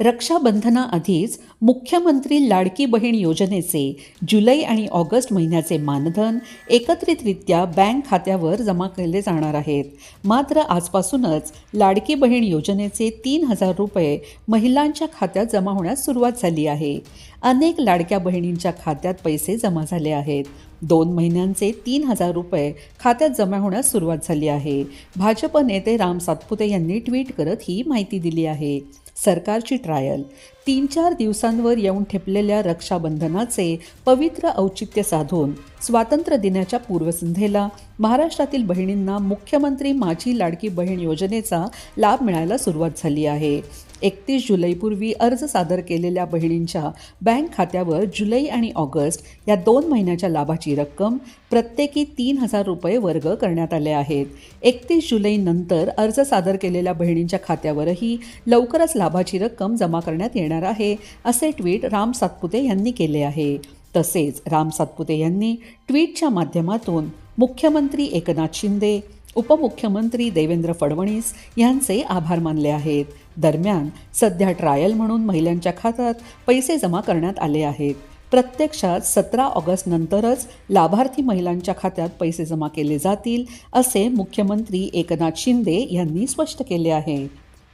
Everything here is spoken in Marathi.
रक्षाबंधनाआधीच मुख्यमंत्री लाडकी बहीण योजनेचे जुलै आणि ऑगस्ट महिन्याचे मानधन एकत्रितरित्या बँक खात्यावर जमा केले जाणार आहेत. मात्र आजपासूनच लाडकी बहीण योजनेचे तीन हजार रुपये महिलांच्या खात्यात जमा होण्यास सुरुवात झाली आहे. अनेक लाडक्या बहिणींच्या खात्यात पैसे जमा झाले आहेत. दोन महिन्यांचे तीन हजार रुपये खात्यात जमा होण्यास सुरुवात झाली आहे. भाजप नेते राम सातपुते यांनी ट्विट करत ही माहिती दिली आहे. सरकारची ट्रायल तीन चार दिवसांवर येऊन ठेपलेल्या रक्षाबंधनाचे पवित्र औचित्य साधून स्वातंत्र्य दिनाच्या पूर्वसंध्येला महाराष्ट्रातील बहिणींना मुख्यमंत्री माझी लाडकी बहीण योजनेचा लाभ मिळायला सुरुवात झाली आहे. एकतीस जुलैपूर्वी अर्ज सादर केलेल्या बहिणींच्या बँक खात्यावर जुलै आणि ऑगस्ट या दोन महिन्याच्या लाभाची रक्कम प्रत्येकी तीन हजार रुपये वर्ग करण्यात आले आहेत. एकतीस जुलैनंतर अर्ज सादर केलेल्या बहिणींच्या खात्यावरही लवकरच लाभाची रक्कम जमा करण्यात येणार आहे असे ट्विट राम सातपुते यांनी केले आहे. तसेच राम सातपुते यांनी ट्विटच्या माध्यमातून मुख्यमंत्री एकनाथ शिंदे उपमुख्यमंत्री देवेंद्र फडणवीस यांचे आभार मानले आहेत. दरम्यान सध्या ट्रायल म्हणून महिलांच्या खात्यात पैसे जमा करण्यात आले आहेत. प्रत्यक्षात सतरा ऑगस्ट नंतरच लाभार्थी महिलांच्या खात्यात पैसे जमा केले जातील असे मुख्यमंत्री एकनाथ शिंदे यांनी स्पष्ट केले आहे.